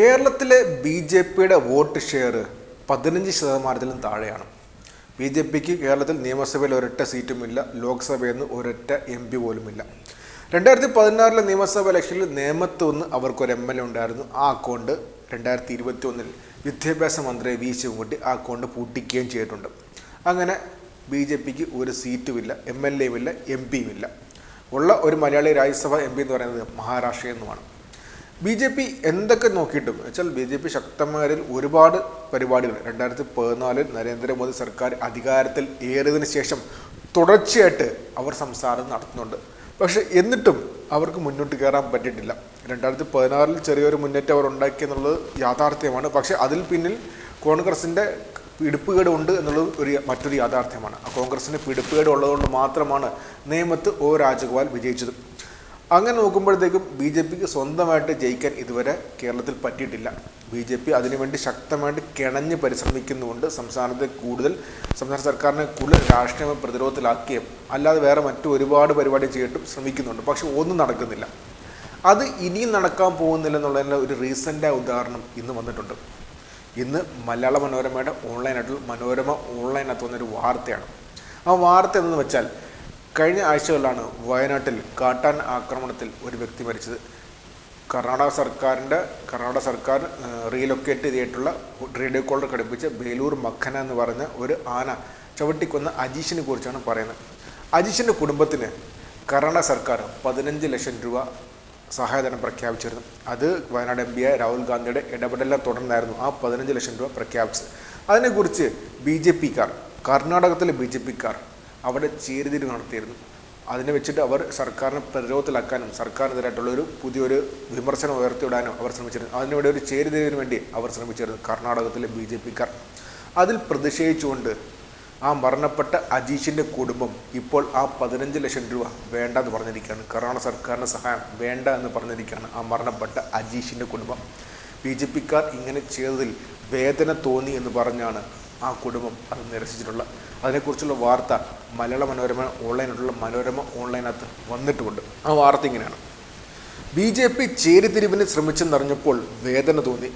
കേരളത്തിലെ B J പിയുടെ vote share പതിനഞ്ച് ശതമാനത്തിലും താഴെയാണ്. ബി ജെ പിക്ക് കേരളത്തിൽ നിയമസഭയിൽ ഒരൊറ്റ സീറ്റുമില്ല ലോക്സഭയിൽ നിന്ന് ഒരൊറ്റ എം പി പോലുമില്ല. രണ്ടായിരത്തി പതിനാറിലെ നിയമസഭ ഇലക്ഷനിൽ നേമത്ത് ഒന്ന് അവർക്കൊരു എം എൽ എ ഉണ്ടായിരുന്നു. ആ അക്കൗണ്ട് രണ്ടായിരത്തി ഇരുപത്തി ഒന്നിൽ വിദ്യാഭ്യാസ മന്ത്രി വി ശിവൻകുട്ടി ആ അക്കൗണ്ട് പൂട്ടിക്കുകയും ചെയ്തിട്ടുണ്ട്. അങ്ങനെ ബി ജെ പിക്ക് ഒരു സീറ്റുമില്ല എം എൽ എയും ഇല്ല എം പിയും ഇല്ല ഉള്ള ഒരു മലയാളി രാജ്യസഭ എം പി എന്ന് പറയുന്നത് മഹാരാഷ്ട്രയിൽ നിന്നുമാണ്. ബി ജെ പി എന്തൊക്കെ നോക്കിയിട്ടും? വെച്ചാൽ ബി ജെ പി ശക്തന്മാരിൽ ഒരുപാട് പരിപാടികൾ. രണ്ടായിരത്തി പതിനാലിൽ നരേന്ദ്രമോദി സർക്കാർ അധികാരത്തിൽ ഏറിയതിനു ശേഷം തുടർച്ചയായിട്ട് അവർ സംസാരം നടത്തുന്നുണ്ട്. പക്ഷെ എന്നിട്ടും അവർക്ക് മുന്നോട്ട് കയറാൻ പറ്റിയിട്ടില്ല. രണ്ടായിരത്തി പതിനാറിൽ ചെറിയൊരു മുന്നേറ്റം അവർ ഉണ്ടാക്കി എന്നുള്ളത് യാഥാർത്ഥ്യമാണ്. പക്ഷെ അതിൽ പിന്നിൽ കോൺഗ്രസിന്റെ പിടിപ്പുകേട് ഉണ്ട് എന്നുള്ളത് ഒരു മറ്റൊരു യാഥാർത്ഥ്യമാണ്. കോൺഗ്രസിന് പിടിപ്പുകേട് ഉള്ളതുകൊണ്ട് മാത്രമാണ് നിയമത്ത് ഒ രാജഗോപാൽ വിജയിച്ചത്. അങ്ങനെ നോക്കുമ്പോഴത്തേക്കും ബി ജെ പിക്ക് സ്വന്തമായിട്ട് ജയിക്കാൻ ഇതുവരെ കേരളത്തിൽ പറ്റിയിട്ടില്ല. ബി ജെ പി അതിനുവേണ്ടി ശക്തമായിട്ട് കിണഞ്ഞ് പരിശ്രമിക്കുന്നുകൊണ്ട് സംസ്ഥാനത്തെ കൂടുതൽ സംസ്ഥാന സർക്കാരിനെ കൂടുതൽ രാഷ്ട്രീയ പ്രതിരോധത്തിലാക്കുകയും അല്ലാതെ വേറെ മറ്റു ഒരുപാട് പരിപാടി ചെയ്തിട്ടും ശ്രമിക്കുന്നുണ്ട്. പക്ഷെ ഒന്നും നടക്കുന്നില്ല. അത് ഇനിയും നടക്കാൻ പോകുന്നില്ല എന്നുള്ളതിന്റെ ഒരു റീസെന്റായ ഉദാഹരണം ഇന്ന് വന്നിട്ടുണ്ട്. ഇന്ന് മലയാള മനോരമയുടെ ഓൺലൈനായിട്ടുള്ള മനോരമ ഓൺലൈനകത്ത് വന്നൊരു വാർത്തയാണ്. ആ വാർത്ത എന്തെന്ന് വെച്ചാൽ കഴിഞ്ഞ ആഴ്ചകളിലാണ് വയനാട്ടിൽ കാട്ടാൻ ആക്രമണത്തിൽ ഒരു വ്യക്തി മരിച്ചത്. കർണാടക സർക്കാരിന്റെ കർണാടക സർക്കാർ റീലൊക്കേറ്റ് ചെയ്തിട്ടുള്ള റേഡിയോ കോളർ ഘടിപ്പിച്ച ബേലൂർ മഖന എന്ന് പറഞ്ഞ ഒരു ആന ചവിട്ടിക്കൊന്ന അജീഷിനെ കുറിച്ചാണ് പറയുന്നത്. അജീഷിന്റെ കുടുംബത്തിന് കർണാടക സർക്കാർ പതിനഞ്ച് ലക്ഷം രൂപ സഹായധനം പ്രഖ്യാപിച്ചിരുന്നു. അത് വയനാട് എം പിയായ രാഹുൽ ഗാന്ധിയുടെ ഇടപെടലിനെ തുടർന്നായിരുന്നു ആ പതിനഞ്ച് ലക്ഷം രൂപ പ്രഖ്യാപിച്ചത്. അതിനെക്കുറിച്ച് ബി ജെ പിക്കാർ കർണാടകത്തിലെ ബി ജെ പിക്കാർ അവിടെ ചേരിതിരി നടത്തിയിരുന്നു. അതിനെ വെച്ചിട്ട് അവർ സർക്കാരിനെ പ്രതിരോധത്തിലാക്കാനും സർക്കാരിനെതിരായിട്ടുള്ള ഒരു പുതിയൊരു വിമർശനം ഉയർത്തിവിടാനും അവർ ശ്രമിച്ചിരുന്നു. അതിനുവേണ്ടി ഒരു ചേരിതിരിവിന് വേണ്ടി അവർ ശ്രമിച്ചിരുന്നു കർണാടകത്തിലെ ബി ജെ പിക്കാർ. അതിൽ പ്രതിഷേധിച്ചുകൊണ്ട് ആ മരണപ്പെട്ട അജീഷിന്റെ കുടുംബം ഇപ്പോൾ ആ പതിനഞ്ച് ലക്ഷം രൂപ വേണ്ട എന്ന് പറഞ്ഞിരിക്കുകയാണ്. കർണാടക സർക്കാരിന്റെ സഹായം വേണ്ട എന്ന് പറഞ്ഞിരിക്കുകയാണ് ആ മരണപ്പെട്ട അജീഷിന്റെ കുടുംബം. ബി ജെ പിക്കാർ ഇങ്ങനെ ചെയ്തതിൽ വേദന തോന്നി എന്ന് പറഞ്ഞാണ് ആ കുടുംബം അത് നിരസിച്ചിട്ടുള്ള. അതിനെക്കുറിച്ചുള്ള വാർത്ത മലയാള മനോരമ ഓൺലൈനായിട്ടുള്ള മനോരമ ഓൺലൈനകത്ത് വന്നിട്ടുമുണ്ട്. ആ വാർത്ത ഇങ്ങനെയാണ്. ബി ജെ പി ചേരിതിരിവിന് ശ്രമിച്ചെന്നറിഞ്ഞപ്പോൾ വേദന തോന്നി.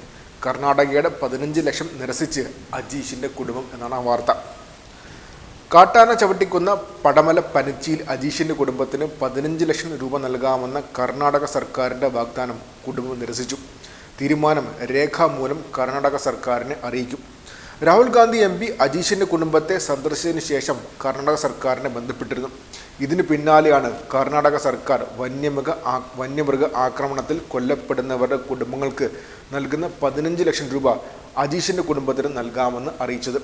കർണാടകയുടെ പതിനഞ്ച് ലക്ഷം നിരസിച്ച് അജീഷിന്റെ കുടുംബം എന്നാണ് ആ വാർത്ത. കാട്ടാന ചവിട്ടിക്കുന്ന പടമല പനച്ചിയിൽ അജീഷിന്റെ കുടുംബത്തിന് പതിനഞ്ച് ലക്ഷം രൂപ നൽകാമെന്ന കർണാടക സർക്കാരിന്റെ വാഗ്ദാനം കുടുംബം നിരസിച്ചു. തീരുമാനം രേഖാമൂലം കർണാടക സർക്കാരിനെ അറിയിക്കും. രാഹുൽ ഗാന്ധി എം പി അജീഷിന്റെ കുടുംബത്തെ സന്ദർശിച്ചതിന് ശേഷം കർണാടക സർക്കാരിനെ ബന്ധപ്പെട്ടിരുന്നു. ഇതിന് പിന്നാലെയാണ് കർണാടക സർക്കാർ വന്യമൃഗ വന്യമൃഗ ആക്രമണത്തിൽ കൊല്ലപ്പെടുന്നവരുടെ കുടുംബങ്ങൾക്ക് നൽകുന്ന പതിനഞ്ച് ലക്ഷം രൂപ അജീഷിന്റെ കുടുംബത്തിന് നൽകാമെന്ന് അറിയിച്ചത്.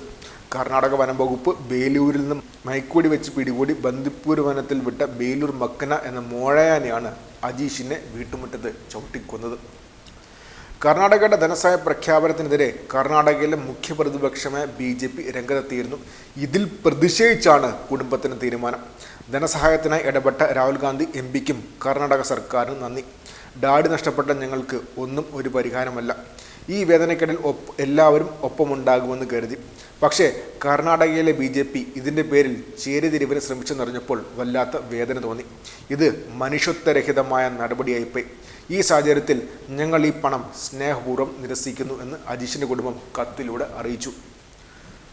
കർണാടക വനം വകുപ്പ് ബേലൂരിൽ നിന്നും മയക്കുവടി വെച്ച് പിടികൂടി ബന്ദിപ്പൂർ വനത്തിൽ വിട്ട ബേലൂർ മക്കന എന്ന മോഴയാനെയാണ് അജീഷിനെ വീട്ടുമുറ്റത്ത് ചവിട്ടിക്കൊന്നത്. കർണാടകയുടെ ധനസഹായ പ്രഖ്യാപനത്തിനെതിരെ കർണാടകയിലെ മുഖ്യ പ്രതിപക്ഷമായ ബി ജെ പി രംഗത്തെത്തിയിരുന്നു. ഇതിൽ പ്രതിഷേധിച്ചാണ് കുടുംബത്തിന് തീരുമാനം. ധനസഹായത്തിനായി ഇടപെട്ട രാഹുൽ ഗാന്ധി എം പിക്കും കർണാടക സർക്കാരിനും നന്ദി. ഡാഡി നഷ്ടപ്പെട്ട ഞങ്ങൾക്ക് ഒന്നും ഒരു പരിഹാരമല്ല. ഈ വേദനക്കെടൽ ഒപ്പ് എല്ലാവരും ഒപ്പമുണ്ടാകുമെന്ന് കരുതി. പക്ഷേ കർണാടകയിലെ ബി ജെ പി ഇതിന്റെ പേരിൽ ചേരിതിരിവിന് ശ്രമിച്ചെന്നറിഞ്ഞപ്പോൾ വല്ലാത്ത വേദന തോന്നി. ഇത് മനുഷ്യത്വരഹിതമായ നടപടിയായിപ്പോയി. ഈ സാഹചര്യത്തിൽ ഞങ്ങൾ ഈ പണം സ്നേഹപൂർവം നിരസിക്കുന്നു എന്ന് അജീഷിന്റെ കുടുംബം കത്തിലൂടെ അറിയിച്ചു.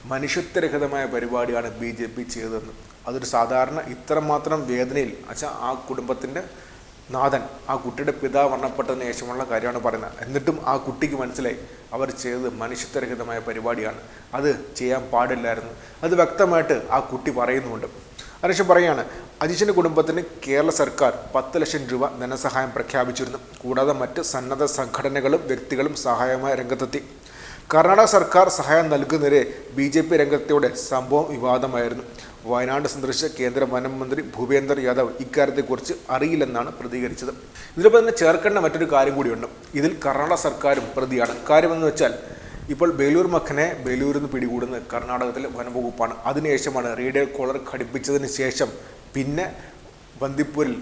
മനുഷ്യത്വരഹിതമായ പരിപാടിയാണ് ബി ജെ പി ചെയ്തതെന്ന്. അതൊരു സാധാരണ ഇത്രമാത്രം വേദനയിൽ അച്ഛാ ആ കുടുംബത്തിന്റെ നാഥൻ ആ കുട്ടിയുടെ പിതാവ് മരണപ്പെട്ടതിന് ശേഷമുള്ള കാര്യമാണ് പറയുന്നത്. എന്നിട്ടും ആ കുട്ടിക്ക് മനസ്സിലായി. അവർ ചെയ്തത് മനുഷ്യത്വരഹിതമായ പരിപാടിയാണ്. അത് ചെയ്യാൻ പാടില്ലായിരുന്നു. അത് വ്യക്തമായിട്ട് ആ കുട്ടി പറയുന്നുമുണ്ട്. അതിനുശേഷം പറയാണ് അജിഷിന്റെ കുടുംബത്തിന് കേരള സർക്കാർ പത്ത് ലക്ഷം രൂപ ധനസഹായം പ്രഖ്യാപിച്ചിരുന്നു. കൂടാതെ മറ്റ് സന്നദ്ധ സംഘടനകളും വ്യക്തികളും സഹായമായ രംഗത്തെത്തി. കർണാടക സർക്കാർ സഹായം നൽകുന്നതിരെ ബി ജെ പി രംഗത്തോടെ സംഭവം വിവാദമായിരുന്നു. വയനാട് സന്ദർശിച്ച കേന്ദ്ര വനം മന്ത്രി ഭൂപേന്ദർ യാദവ് ഇക്കാര്യത്തെക്കുറിച്ച് അറിയില്ലെന്നാണ് പ്രതികരിച്ചത്. ഇതിലൊപ്പം തന്നെ ചേർക്കേണ്ട മറ്റൊരു കാര്യം കൂടിയുണ്ട്. ഇതിൽ കർണാടക സർക്കാരും പ്രതിയാണ്. കാര്യമെന്ന് വെച്ചാൽ ഇപ്പോൾ ബേലൂർ മഖനെ ബേലൂരിൽ നിന്ന് പിടികൂടുന്നത് കർണാടകത്തിലെ വനംവകുപ്പാണ്. അതിനുശേഷമാണ് റേഡിയോ കോളർ ഘടിപ്പിച്ചതിന് ശേഷം പിന്നെ ബന്ദിപ്പൂരിൽ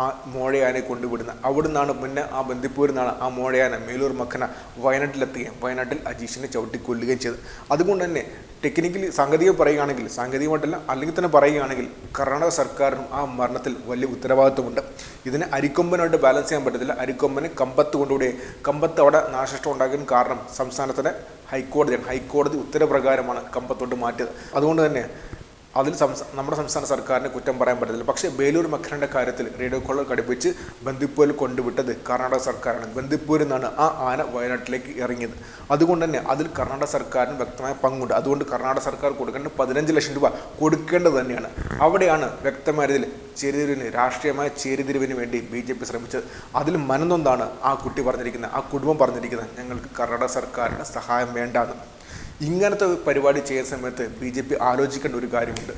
ആ മോഴയാനെ കൊണ്ടുവിടുന്നത്. അവിടെ നിന്നാണ് പിന്നെ ആ ബന്ദിപ്പൂരിൽ നിന്നാണ് ആ മോഴയാന മേലൂർ മഖന വയനാട്ടിലെത്തുകയും വയനാട്ടിൽ അജീഷിനെ ചവിട്ടിക്കൊല്ലുകയും ചെയ്തത്. അതുകൊണ്ട് തന്നെ ടെക്നിക്കലി സാങ്കേതികം പറയുകയാണെങ്കിൽ സാങ്കേതികമായിട്ടല്ല അല്ലെങ്കിൽ തന്നെ പറയുകയാണെങ്കിൽ കർണാടക സർക്കാരിനും ആ മരണത്തിൽ വലിയ ഉത്തരവാദിത്വമുണ്ട്. ഇതിനെ അരിക്കൊമ്പനായിട്ട് ബാലൻസ് ചെയ്യാൻ പറ്റത്തില്ല. അരിക്കൊമ്പന് കമ്പത്ത് കൊണ്ടുകൂടി കമ്പത്ത് അവിടെ നാശനഷ്ടം ഉണ്ടാകാൻ കാരണം സംസ്ഥാനത്തിലെ ഹൈക്കോടതിയാണ്. ഹൈക്കോടതി ഉത്തരപ്രകാരമാണ് കമ്പത്തോട്ട് മാറ്റിയത്. അതുകൊണ്ട് തന്നെ അതിൽ നമ്മുടെ സംസ്ഥാന സർക്കാരിനെ കുറ്റം പറയാൻ പറ്റത്തില്ല. പക്ഷേ ബേലൂർ മഖറിന്റെ കാര്യത്തിൽ റേഡിയോ കോളർ ഘടിപ്പിച്ച് ബന്ദിപ്പൂരിൽ കൊണ്ടുവിട്ടത് കർണാടക സർക്കാരാണ്. ബന്ദിപ്പൂരിൽ നിന്നാണ് ആ ആന വയനാട്ടിലേക്ക് ഇറങ്ങിയത്. അതുകൊണ്ട് തന്നെ അതിൽ കർണാടക സർക്കാരിന് വ്യക്തമായ പങ്കുണ്ട്. അതുകൊണ്ട് കർണാടക സർക്കാർ കൊടുക്കേണ്ട പതിനഞ്ച് ലക്ഷം രൂപ കൊടുക്കേണ്ടത് തന്നെയാണ്. അവിടെയാണ് വ്യക്തമായ രീതിയിൽ ചേരിതിരിവിന് രാഷ്ട്രീയമായ ചേരിതിരിവിന് വേണ്ടി ബി ജെ പി ശ്രമിച്ചത്. അതിൽ മനനൊന്നാണ് ആ കുട്ടി പറഞ്ഞിരിക്കുന്നത് ആ കുടുംബം പറഞ്ഞിരിക്കുന്നത് ഞങ്ങൾക്ക് കർണാടക സർക്കാരിന്റെ സഹായം വേണ്ടാന്ന്. ഇങ്ങനത്തെ പരിപാടി ചെയ്യുന്ന സമയത്ത് ബി ജെ പി ആലോചിക്കേണ്ട ഒരു കാര്യമുണ്ട്.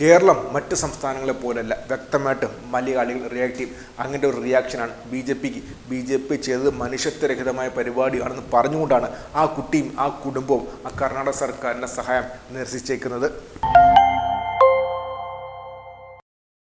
കേരളം മറ്റ് സംസ്ഥാനങ്ങളെ പോലെയല്ല വ്യക്തമായിട്ട് മലയാളികൾ റിയാക്ട് ചെയ്യും. അങ്ങനത്തെ ഒരു റിയാക്ഷനാണ് ബി ജെ പിക്ക്. ബി ജെ പി ചെയ്തത് മനുഷ്യത്വരഹിതമായ പരിപാടിയാണെന്ന് പറഞ്ഞുകൊണ്ടാണ് ആ കുട്ടിയും ആ കുടുംബവും ആ കർണാടക സർക്കാരിന്റെ സഹായം നിരസിച്ചേക്കുന്നത്.